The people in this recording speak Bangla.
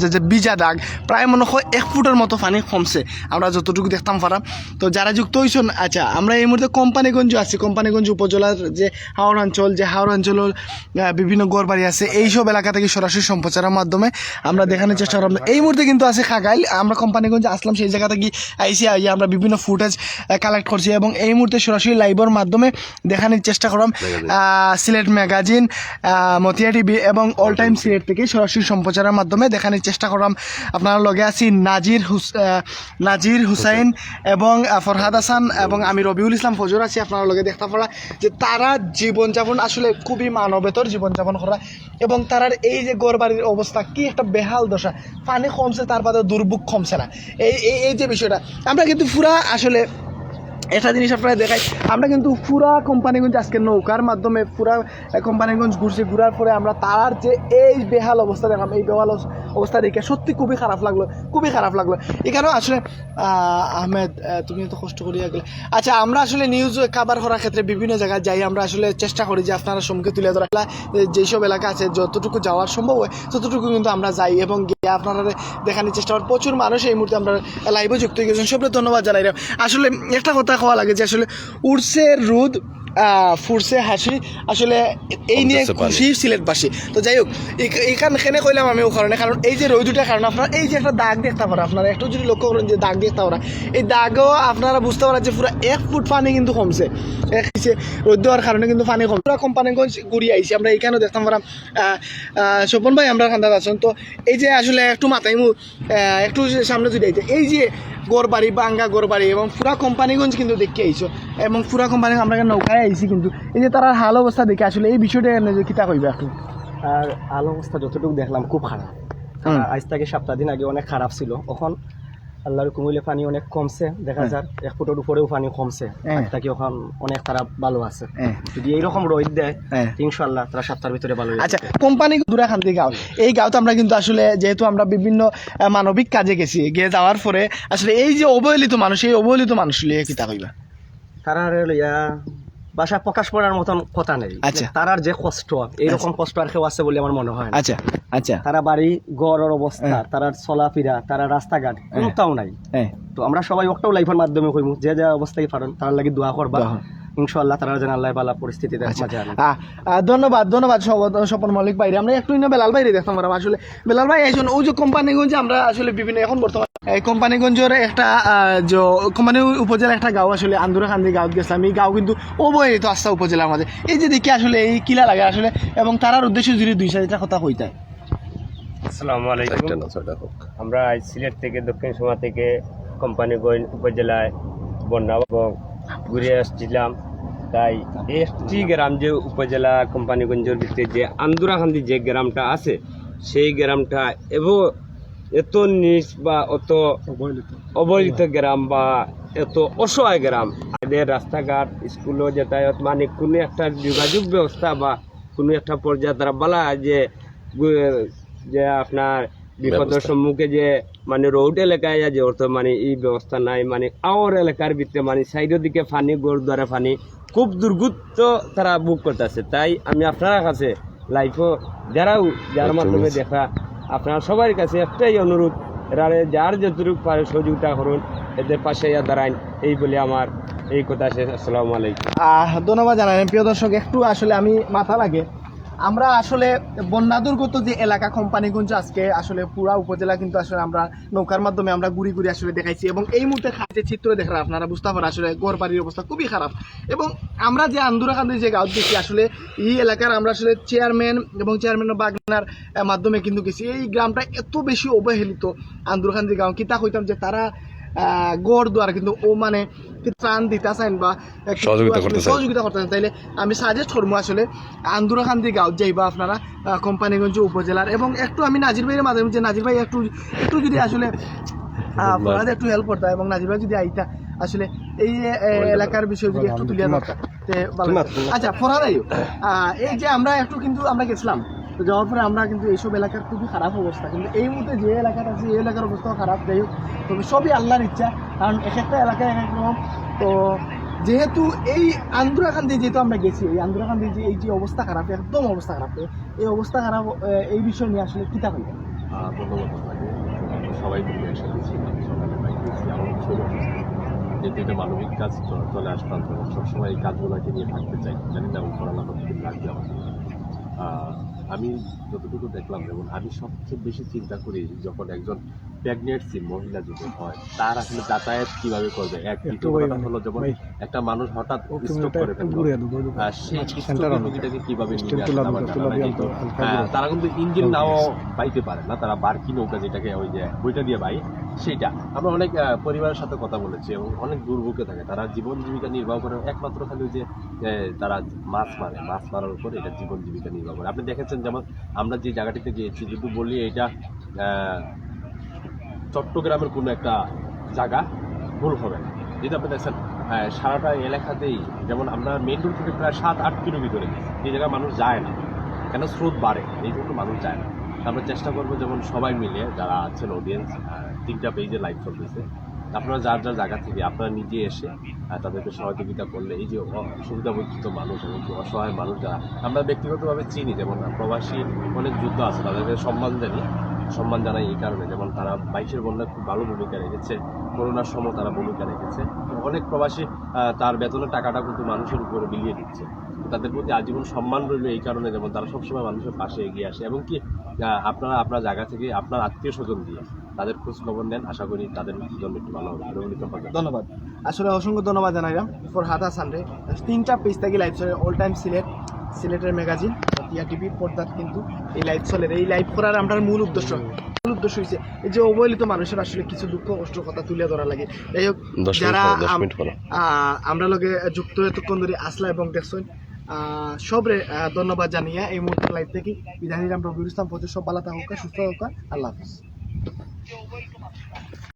যে যে বিজা দাগ প্রায় মনে হয় এক ফুটের মতো পানি কমছে আমরা যতটুকু দেখতাম পারাম তো যারা যুক্ত হয়েছেন আচ্ছা আমরা এই মুহূর্তে কোম্পানিগঞ্জ আছি। কোম্পানিগঞ্জ উপজেলার যে হাওড় অঞ্চল যে হাওড় অঞ্চলের আহ, বিভিন্ন গড়বাড়ি আছে এইসব এলাকা থেকে সরাসরি সম্প্রচারের মাধ্যমে আমরা দেখানোর চেষ্টা করলাম এই মুহূর্তে কিন্তু আছে খাগাইল। আমরা কোম্পানিগঞ্জে আসলাম সেই জায়গা থেকে আইসি আই আমরা বিভিন্ন ফুটেজ কালেক্ট করছি এবং এই মুহূর্তে সরাসরি লাইভের মাধ্যমে দেখানোর চেষ্টা করলাম সিলেট ম্যাগাজিন মতিয়া টিভি এবং অল টাইম সিলেট থেকে সরাসরি সম্প্রচারের মাধ্যমে দেখানোর চেষ্টা করলাম। আপনার লগে আছি নাজির হুস নাজির হুসাইন এবং ফরহাদ হাসান এবং আমি রবিউল ইসলাম ফজর আছি। আপনার লগে দেখতে পারা যে তারা জীবনযাপন আসলে খুবই মানবেতর জীবনযাপন করা এবং তারার এই যে গড়বাড়ির অবস্থা কি একটা বেহাল দশা। পানি কমছে, তার বাদে দুর্ভোগ কমছে না। এই- এই যে বিষয়টা, আমরা কিন্তু পুরা আসলে একটা জিনিস আপনারা দেখাই, আমরা কিন্তু পুরা কোম্পানিগঞ্জ আজকে নৌকার মাধ্যমে পুরা কোম্পানিগঞ্জ ঘুরছি, ঘুরার পরে আমরা তার যে এই বেহাল অবস্থা দেখলাম, এই বেহাল অবস্থা দেখে সত্যি খুবই খারাপ লাগল, খুবই খারাপ লাগল। এখানেও আসলে আহমেদ তুমি তো কষ্ট করিয়া গেলে। আচ্ছা আমরা আসলে নিউজ কাভার করার ক্ষেত্রে বিভিন্ন জায়গায় যাই, আমরা আসলে চেষ্টা করি যে আপনারা সম্মুখে তুলে ধরা যেসব এলাকা আছে, যতটুকু যাওয়ার সম্ভব হয়, ততটুকু কিন্তু আমরা যাই এবং গিয়ে আপনারা দেখানোর চেষ্টা করি। প্রচুর মানুষ এই মুহূর্তে আমরা লাইভে যুক্ত হয়ে গেছেন। সবরে ধন্যবাদ জানাই আসলে একটা কথা খাওয়া লাগে যে আসলে উড়ছে রোদ ফুরছে হাসি আসলে এই নিয়ে। খুশি সিলেটবাসী তো যাই হোক এখ- এখান এখানে কইলাম আমি ও কারণে। কারণ এই যে রোদ দুটার কারণে আপনারা এই যে একটা দাগ দেখতে পারেন আপনারা একটু যদি লক্ষ্য করেন যে দাগ দেখতে পারেন এই দাগও আপনারা বুঝতে পারেন যে পুরো এক ফুট পানি কিন্তু কমছে। এক রোদ দেওয়ার কারণে কিন্তু পানি কম। পুরো কোম্পানিগঞ্জ ঘুরিয়ে আইছি আমরা এখানেও দেখতাম পারাম স্বপন ভাই আমরা খান্দাত আছেন। তো এই যে আসলে একটু মাথায় একটু সামনে যদি এই যে গোরবাড়ি বাঙ্গা গোরবাড়ি এবং পুরা কোম্পানিগঞ্জ কিন্তু দেখে আইছো। এবং পুরা কোম্পানি আমরা নৌকায় আইছি কিন্তু। এই যে তারা হাল অবস্থা দেখে আসলে এই বিষয়টা যে কিতা কইবে একটু আর হাল অবস্থা যতটুকু দেখলাম খুব খারাপ। আজ থেকে সপ্তাহ দিন আগে অনেক খারাপ ছিল। এখন আল্লাহর কুমিলে পানি অনেক কমছে দেখা হ্যাঁ। যাক এক ফুটের উপরেও পানি কমছে হ্যাঁ। আজ থেকে এখন অনেক তারা ভালো আছে হ্যাঁ। যদি এইরকম রোদ দেয় হ্যাঁ। ইনশাল্লাহ তারা সপ্তাহের ভিতরে ভালো আচ্ছা। কোম্পানি দুরাখান্তি গাঁও এই গাঁওতে আমরা কিন্তু আসলে যেহেতু আমরা বিভিন্ন মানবিক কাজে গেছি গিয়ে যাওয়ার পরে আসলে এই যে অবহেলিত মানুষ এই অবহেলিত মানুষ লিয়ে কিতা কইবা তারা লইয়া বাসা প্রকাশ করার মতন কথা নেই। আচ্ছা। তারার যে কষ্ট এইরকম কষ্ট আর কেউ আছে বলে আমার মনে হয় আচ্ছা আচ্ছা। তারা বাড়ি গড়ের অবস্থা হ্যাঁ। তারা চলাফেরা তারা রাস্তাঘাট কোনটাও নাই। হ্যাঁ। তো আমরা সবাই একটাও লাইফের মাধ্যমে কইমু যে যা অবস্থায় পারেন তার লাগি দোয়া করবা। ইনশাআল্লাহ তারা যেন আল্লাহ বালা পরিস্থিতি আচ্ছা। ধন্যবাদ ধন্যবাদ সব- স্বপন মল্লিক বাইরে আমরা একটু বেলাল বাইরে দেখতাম আমরা আসলে বেলাল ভাই একজন ওই যে কোম্পানিগঞ্জে আমরা আসলে বিভিন্ন এখন বর্তমানে এই কোম্পানিগঞ্জের একটা যে কোম্পানি উপজেলা একটা গাঁও আসলে আন্দুরাখান্দি গাঁও গেছিলাম। এই গাঁও কিন্তু অবহেলিত আস্থা উপজেলার মাঝে। এই যে দেখি আসলে এই কিলা লাগে আসলে এবং তারার উদ্দেশ্যে যদি দুই চারটা কথা কইতায় আসসালামু আলাইকুম। আমরা আজ সিলেট থেকে দক্ষিণ সুমা থেকে কোম্পানিগঞ্জ উপজেলায় বন্যা এবং ঘুরে আসছিলাম। তাই একটি গ্রাম যে উপজেলা কোম্পানিগঞ্জের ভিতরে যে আন্দুরাখান্দি যে গ্রামটা আছে সেই গ্রামটা এবং এত নিচ বা অত অবহেলিত। গ্রাম বা এত অসহায় গ্রাম। এদের রাস্তাঘাট স্কুলও যাতায়াত মানে কোনো একটা যোগাযোগ ব্যবস্থা বা কোনো একটা পর্যায়ে তারা বলা যে যে আপনার বিপদের সম্মুখে যে মানে রোড এলাকায় যে অর্থ মানে এই ব্যবস্থা নাই মানে আওয়ার এলাকার ভিতরে মানে সাইডের দিকে পানি গোরদ্বারা ফানি খুব দুর্গত তারা বুক করতেছে। তাই আমি আপনার কাছে লাইফও যারাও যার মাধ্যমে দেখা আপনার সবার কাছে একটাই অনুরোধ, এরারে যার যতটুকু পারে সহযোগিতা করুন, এদের পাশে ইয়া দাঁড়ান এই বলে আমার এই কথা শেষ। আসসালামু আলাইকুম। ধন্যবাদ জানালেন প্রিয় দর্শক, একটু আসলে আমি মাথা লাগে। আমরা আসলে বন্যা দুর্গত যে এলাকা কোম্পানিগঞ্জ আজকে আসলে পুরা উপজেলা কিন্তু আসলে আমরা নৌকার মাধ্যমে আমরা ঘুরি ঘুরি আসলে দেখাইছি এবং এই মুহূর্তে খাতে চিত্র দেখার আপনারা বুঝতে পারেন আসলে ঘর বাড়ির অবস্থা খুবই খারাপ। এবং আমরা যে আন্দুরাকান্দি যে গাঁও দেখি, আসলে এই এলাকার আমরা আসলে চেয়ারম্যান এবং চেয়ারম্যান বাগনার মাধ্যমে কিন্তু গেছি। এই গ্রামটা এত বেশি অবহেলিত আন্দুরাকান্দি গাঁও। কিতা কইতাম যে তারা গড় দুয়ার কিন্তু ও মানে ত্রাণ দিতে চান বা সহযোগিতা করতে চান। সহযোগিতা করতে চান তাইলে আমি সাজেস্ট করব আসলে আন্দুরাখান্দি গাঁও যাইবা আপনারা কোম্পানিগঞ্জ উপজেলার এবং একটু আমি নাজির ভাইয়ের মাধ্যমে যে নাজির ভাই একটু একটু যদি আসলে ফরহাদ একটু হেল্প করতে এবং নাজির ভাই যদি আইতা আসলে এই এলাকার বিষয়ে যদি একটু তুলিয়া ধরতা তে ভালো হতো। আচ্ছা আহ, এই যে আমরা একটু কিন্তু আমরা গেছিলাম তো যাওয়ার পরে আমরা কিন্তু এইসব এলাকার খুবই খারাপ অবস্থা। কিন্তু এই মুহূর্তে যে এলাকাটা আছে এই এলাকার অবস্থাও খারাপ। যাই হোক তবে সবই আল্লাহর ইচ্ছা। কারণ এক একটা এলাকায় এক এক রকম। তো যেহেতু এই আন্দুরাকান্দি যেহেতু আমরা গেছি এই আন্দুরাকান্দি যে এই যে অবস্থা খারাপ একদম অবস্থা খারাপ এই অবস্থা খারাপ এই বিষয় নিয়ে আসলে আপনাকে। আমরা সবাই মিলে একসাথে ছিলাম আমার যেহেতু এটা মানবিক কাজ চলে আসতাম সবসময় এই কাজগুলোকে নিয়ে থাকতে চাই। জানি না উপর আল্লাহ কতদিন লাগবে আহ, আমি যতটুকু দেখলাম যেমন আমি সবচেয়ে বেশি চিন্তা করি যখন একজন প্রেগনেন্সি মহিলা যদি হয় তার আসলে যাতায়াত কীভাবে করবে? এক দ্বিতীয় হলো যেমন একটা মানুষ হঠাৎ স্ট্রোক করে ফেলল সেই রোগীটাকে কীভাবে আহ, তারা কিন্তু ইঞ্জিন নাও পাইতে পারে না তারা বার্কি নৌকা যেটাকে ওই যে বইটা দিয়ে বাই সেটা আমরা অনেক পরিবারের সাথে কথা বলেছি এবং অনেক দুর্ভোগে থাকে তারা জীবন জীবিকা নির্বাহ করে একমাত্র খালি যে তারা মাছ মারে মাছ মারার উপর এটা জীবন জীবিকা নির্বাহ করে। আপনি দেখেছেন যেমন আমরা যে জায়গাটিতে গিয়েছি যদি বলি এটা আহ, চট্টগ্রামের কোনো একটা জায়গা ভুল হবে না। যেটা আপনি দেখছেন আহ, সারাটা এলাকাতেই যেমন আমরা মেন রোড থেকে প্রায় সাত আট কিলো ভিতরে এই জায়গায় মানুষ যায় না কেন স্রোত বাড়ে? এই জন্য মানুষ যায় না। আমরা চেষ্টা করব যেমন সবাই মিলে যারা আছেন অডিয়েন্স তিনটা পেজে লাইভ চলতেছে আপনারা যার যার জায়গা থেকে আপনারা নিজে এসে তাদেরকে সহযোগিতা করলে এই যে সুবিধা বঞ্চিত মানুষ এবং অসহায় মানুষ যারা আমরা ব্যক্তিগতভাবে চিনি যেমন প্রবাসী অনেক যুদ্ধ আছে তাদেরকে সম্মান জানি। সম্মান জানাই এই কারণে, যেমন তারা বাইশের বন্যায় খুব ভালো ভূমিকা রেখেছে করোনার সময় তারা ভূমিকা রেখেছে। অনেক প্রবাসী তার বেতনের টাকাটা কিন্তু মানুষের উপরে বিলিয়ে দিচ্ছে। তাদের প্রতি আজীবন সম্মান রইল এই কারণে, যেমন তারা সবসময় মানুষের পাশে এগিয়ে আসে। এবং কি আপনারা আপনার জায়গা থেকে আপনার আত্মীয় স্বজন দিয়ে তাদের খোঁজ খবর নেন। আশা করি তাদের জন্য একটু ভালো হবে। ধন্যবাদ। আসলে অসংখ্য ধন্যবাদ জানাইলাম। ফর হাতা সানডে তিনটা পেজ থেকে লাইফ অল টাইম সিলেট সিলেটের ম্যাগাজিন টিয়া টিভি পর্দাত কিন্তু এই লাইভ চলে এই লাইভ করার আমরা মূল উদ্দেশ্য। মূল উদ্দেশ্য হয়েছে এই যে অবহেলিত মানুষের আসলে কিছু দুঃখ কষ্ট কথা তুলে ধরা লাগে। যাই হোক যারা আহ, আমরা লগে যুক্ত এতক্ষণ ধরে আসলা এবং দেখছেন আহ, সবরে ধন্যবাদ জানিয়ে এই মুহূর্তে লাইভ থেকে বিধানী রাম রবিউল ইসলাম সব ভালো থাকুক সুস্থ থাকুক। আল্লাহ হাফিজ।